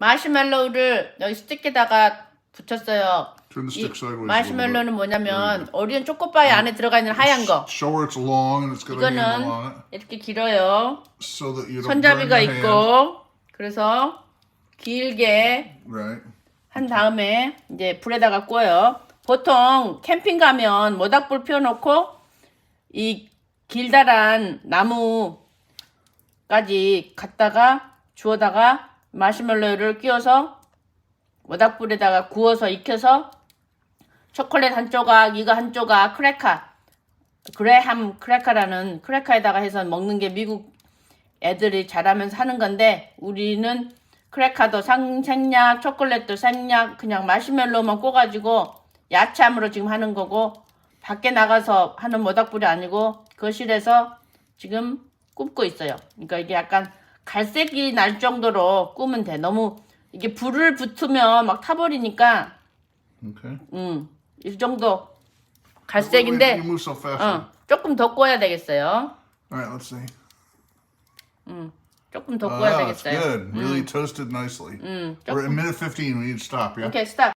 마시멜로우를 여기 스틱에다가 붙였어요. Turn the 이 stick sideways. a little bit. 마시멜로는 뭐냐면 오리온 초코바이 안에 들어가 있는 하얀 거. Show her it's long and it's got a handle on 이거는 이렇게 길어요. so that you don't 손잡이가 hand. 있고 그래서 길게 Right. 한 다음에 이제 불에다가 구워요. 보통 캠핑 가면 모닥불 피워놓고 이 길다란 나무까지 갖다가 주워다가 마시멜로를 끼워서 모닥불에다가 구워서 익혀서 초콜릿 한 조각, 이거 한 조각, 크래카, 그레함 크래카라는 크래카에다가 해서 먹는 게 미국 애들이 잘하면서 하는 건데 우리는 크래카도 상, 생략, 초콜릿도 생략, 그냥 마시멜로만 꼬가지고 야참으로 지금 하는 거고 밖에 나가서 하는 모닥불이 아니고 거실에서 지금 굽고 있어요. 그러니까 이게 약간 갈색이 날 정도로 구우면 돼. 너무 이게 불을 붙으면 막 타버리니까 Okay. 음, 이 정도 갈색인데 you move so fast. 어, 조금 더 구워야 되겠어요. All right, let's see. 조금 더 Oh, 구워야 yeah, it's 되겠어요. good. Really toasted nicely. 음, We're at minute 15. We need to stop, yeah? 오케이, 스탑.